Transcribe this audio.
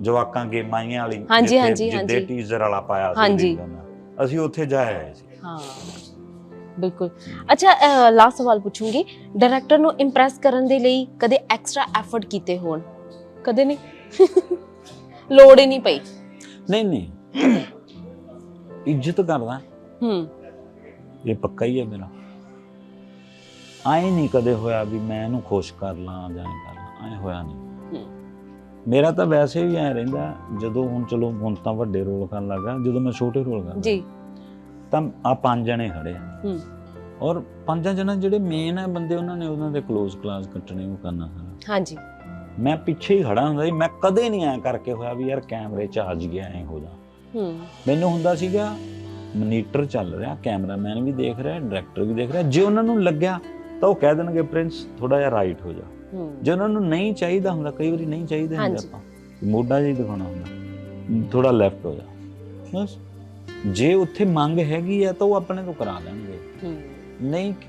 ਜਵਾਕਾਂ ਗੇਮਾਂ ਵਾਲੀ ਹਾਂਜੀ, ਜਿੱਦੇ। ਟੀਜ਼ਰ ਵਾਲਾ ਪਾਇਆ ਸੀ ਹਾਂਜੀ। ਰੀਲਾਂ ਦਾ। ਅਸੀਂ ਉੱਥੇ ਜਾ ਆਏ ਸੀ। ਹਾਂ ਬਿਲਕੁਲ। ਅੱਛਾ ਲਾਸਟ ਸਵਾਲ ਪੁੱਛੂੰਗੀ। ਡਾਇਰੈਕਟਰ ਨੂੰ ਇੰਪ੍ਰੈਸ ਕਰਨ ਦੇ ਲਈ ਕਦੇ ਐਕਸਟਰਾ ਐਫਰਟ ਕੀਤੇ ਹੋਣ? ਕਦੇ ਨਹੀਂ? ਲੋੜ ਹੀ ਨਹੀਂ ਪਈ। ਨਹੀਂ ਨਹੀਂ। ਇੱਜ਼ਤ ਕਰਦਾ। ਹੂੰ। ਇਹ ਪੱਕਾ ਹੀ ਹੈ ਮੇਰਾ। ਆਏ ਨਹੀਂ ਕਦੇ ਹੋਇਆ ਵੀ ਮੈਂ ਇਹਨੂੰ ਖੁਸ਼ ਕਰ ਲਾਂ ਜਾਂ ਇਹ ਕਰ ਲਾਂ। ਆਏ ਹੋਇਆ ਨਹੀਂ। ਹੂੰ। ਮੇਰਾ ਤਾਂ ਵੈਸੇ ਵੀ ਐ ਰਹਿੰਦਾ ਜਦੋਂ ਹੁਣ ਚਲੋ ਹੁਣ ਤਾਂ ਵੱਡੇ ਰੋਲ ਕਰਨ ਲੱਗਾ ਜਦੋਂ ਮੈਂ ਛੋਟੇ ਰੋਲ ਕਰਦਾ ਜੀ। ਤਾਂ ਆ ਪੰਜ ਜਣੇ ਖੜੇ ਆ। ਹੂੰ। ਔਰ ਪੰਜਾਂ ਜਣੇ ਜਿਹੜੇ ਮੇਨ ਹੈ ਬੰਦੇ ਉਹਨਾਂ ਨੇ ਉਹਨਾਂ ਦੇ ক্লোਜ਼ ਕਲਾਸ ਕੱਟਣੇ ਉਹ ਕਰਨਾ ਸਾਰਾ। ਹਾਂਜੀ। ਮੈਂ ਪਿੱਛੇ ਹੀ ਖੜਾ ਹੁੰਦਾ ਸੀ ਮੈਂ ਕਦੇ ਨਹੀਂ ਐ ਕਰਕੇ ਹੋਇਆ ਵੀ ਯਾਰ ਕੈਮਰੇ 'ਚ ਅੱਜ ਗਿਆ ਐ ਹੋ ਜਾ। ਹੂੰ। ਮੈਨੂੰ ਹੁੰਦਾ ਸੀਗਾ ਮਨੀਟਰ ਚੱਲ ਰਿਹਾ ਕੈਮਰਾਮੈਨ ਵੀ ਦੇਖ ਰਿਹਾ ਡਾਇਰੈਕਟਰ ਵੀ ਦੇਖ ਰਿਹਾ ਜੇ ਉਹਨਾਂ ਨੂੰ ਲੱਗਿਆ ਤਾਂ ਉਹ ਕਹਿ ਦੇਣਗੇ ਪ੍ਰਿੰਸ ਥੋੜਾ ਜਿਹਾ ਰਾਈਟ ਹੋ ਜਾ। ਜੇ ਉਹਨਾਂ ਨੂੰ ਨਹੀਂ ਚਾਹੀਦਾ ਹੁੰਦਾ ਕਈ ਵਾਰੀ ਨਹੀਂ ਚਾਹੀਦਾ ਹੁੰਦਾ। ਆਪਾਂ। ਮੋਢਾ ਜੀ ਦਿਖਾਉਣਾ ਹੁੰਦਾ। ਥੋੜਾ ਲੈਫਟ ਹੋ ਜਾ। ਬਸ। ਜੇ ਉੱਥੇ ਮੰਗ ਹੈਗੀ ਆ ਤਾਂ ਉਹ ਆਪਣੇ ਤੋਂ ਕਰਾ ਲੈਣਗੇ। ਨਹੀਂ